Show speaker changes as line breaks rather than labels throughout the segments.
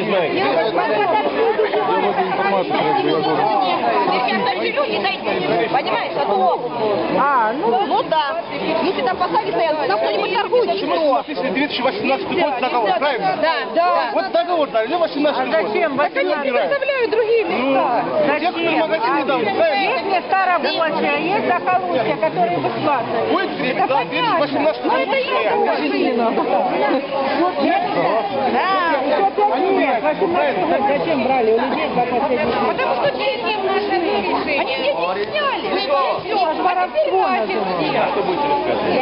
не знаете.
Сейчас даже люди зайти, понимаешь, а то...
А, ну,
Ну да. Если там посади стоят, там кто-нибудь торгует,
Почему
что?
написано 2018 год договор, правильно?
Да, да.
Вот договор дали, или 18
а
год.
зачем?
Так они предоставляют другие
Есть места рабочие, а есть захолустья, которые бесплатные.
Будет время, да, 2018
Ну это их
Да, еще пять лет, 18 лет зачем брали у людей за последний год?
Потому что через наше решение. Они деньги сняли. Все,
аж воровство
Что будете рассказывать?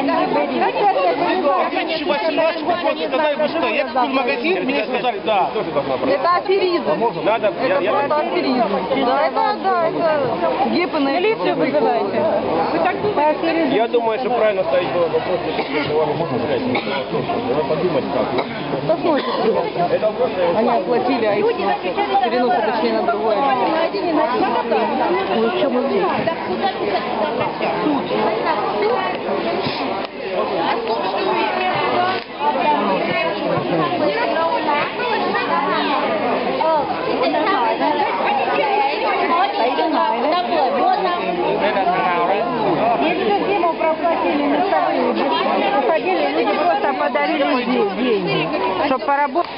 В 2018 году сказали, вы что, я купил магазин, мне сказали, да.
Должна быть.
Это аферизм.
Надо, я, я,
Это аферизм. Да, это, да, это гипы на Милицию вызывайте. Вы так думаете?
я думаю, что правильно ставить было вопрос, если вам можно сказать. Надо подумать как. Я
Они оплатили, а их перенос точнее на другое. Ой, что мы здесь?
Если чтобы поработать.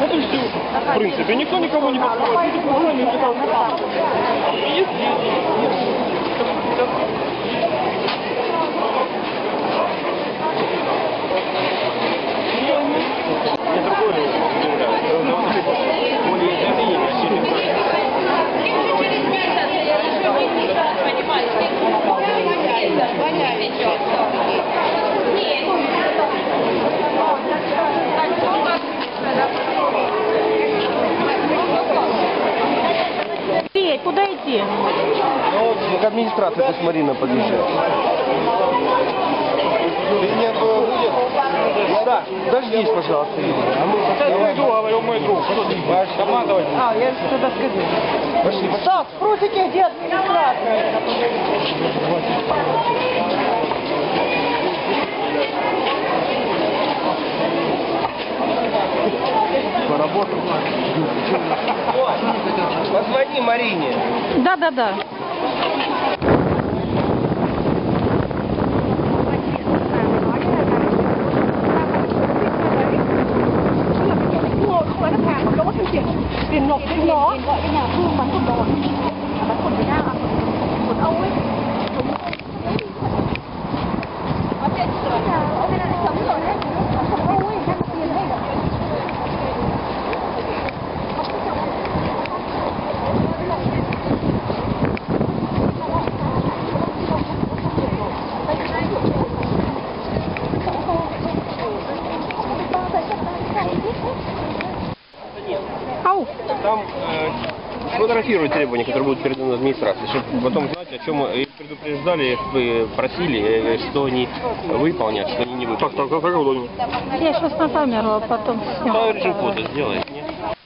Это все. В принципе, никто никого не подходит. Есть деньги.
Петь, куда идти?
Ну, к администрации пусть Марина подъезжает. Да, дождись, пожалуйста. А мы
Это мой друг, говорю, мой друг. Командовать.
А, я что-то скажу.
пошли. пошли.
Так, спросите, где администрация?
Поработал. Позвони Марине.
Да, да, да. Ау.
Там э, фотографируют требования, которые будут переданы администрации, чтобы потом знать, о чем их предупреждали, их вы просили, э, что они выполнят, что они не выполнят. Так, так, так, так,
Я сейчас на камеру, а потом сниму.
режим фото сделай.